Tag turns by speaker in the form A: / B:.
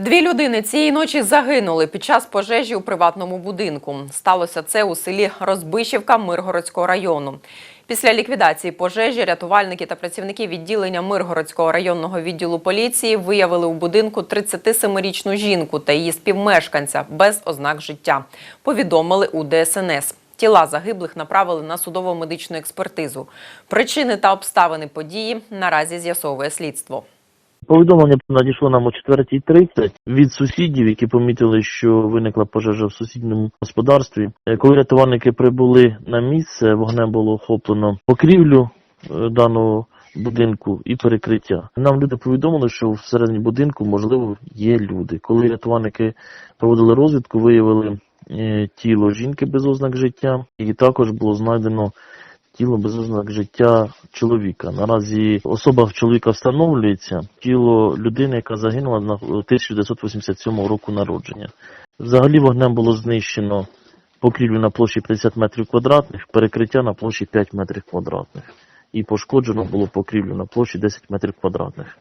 A: Дві людини цієї ночі загинули під час пожежі у приватному будинку. Сталося це у селі Розбишівка Миргородського району. Після ліквідації пожежі рятувальники та працівники відділення Миргородського районного відділу поліції виявили у будинку 37-річну жінку та її співмешканця без ознак життя. Повідомили у ДСНС. Тіла загиблих направили на судово-медичну експертизу. Причини та обставини події наразі з'ясовує слідство.
B: Повідомлення надійшло нам о 4.30 від сусідів, які помітили, що виникла пожежа в сусідньому господарстві. Е, Коли рятувальники прибули на місце, вогнем було охоплено покрівлю е, даного будинку і перекриття. Нам люди повідомили, що всередині будинку можливо є люди. Коли рятувальники проводили розвідку, виявили е, тіло жінки без ознак життя, і також було знайдено тіло без ознак життя чоловіка. Наразі особа в чоловіка встановлюється тіло людини, яка загинула на 1987 року народження. Взагалі вогнем було знищено покрівлю на площі 50 метрів квадратних, перекриття на площі 5 метрів квадратних. І пошкоджено було покрівлю на площі 10 метрів квадратних.